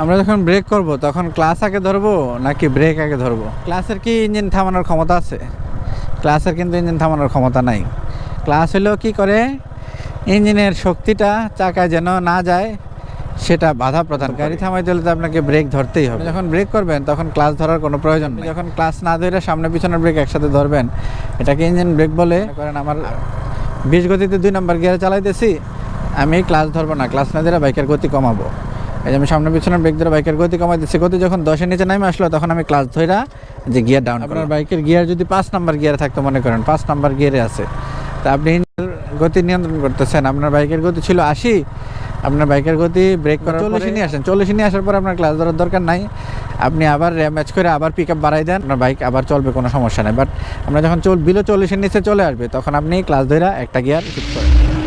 আমরা যখন ব্রেক করব তখন ক্লাস আগে ধরবো নাকি ব্রেক আগে ধরবো? ক্লাসের কি ইঞ্জিন থামানোর ক্ষমতা আছে? ক্লাসের কিন্তু ইঞ্জিন থামানোর ক্ষমতা নাই। ক্লাস হলেও কি করে? ইঞ্জিনের শক্তিটা চাকায় যেন না যায় সেটা বাধা প্রধান গাড়ি থামাইতে হলে তো আপনাকে ব্রেক ধরতেই হবে। যখন ব্রেক করবেন তখন ক্লাস ধরার কোনো প্রয়োজন নেই। যখন ক্লাস না ধরে সামনে পিছনের ব্রেক একসাথে ধরবেন এটাকে ইঞ্জিন ব্রেক বলে। করেন আমার বিশ গতিতে দুই নম্বর গিয়ারে চালাইতেছি আমি ক্লাস ধরবো না। ক্লাস না ধরে বাইকের গতি কমাবো। এই যে আমি সামনে পিছনে ব্রেক ধরে বাইকের গতি কমাই দিচ্ছি। গতি যখন দশের নিচে নামে আসলো তখন আমি ক্লাস ধরা যে গিয়ার ডাউন আপনার বাইকের গিয়ার যদি পাঁচ নাম্বার গিয়ারে থাকতো মনে করেন পাঁচ নাম্বার গিয়ারে আছে। তা আপনি গতি নিয়ন্ত্রণ করতেছেন। আপনার বাইকের গতি ছিল আশি। আপনার বাইকের গতি ব্রেক করার চল্লিশে নিয়ে আসেন। চল্লিশে নিয়ে আসার পর আপনার ক্লাস ধরার দরকার নাই। আপনি আবার ম্যাচ করে আবার পিক আপ বাড়াই দেন। আপনার বাইক আবার চলবে কোনো সমস্যা নেই। বাট আমরা যখন চল বিলো চল্লিশের নিচে চলে আসবে তখন আপনি ক্লাস ধরা একটা গিয়ার ঠিক করেন।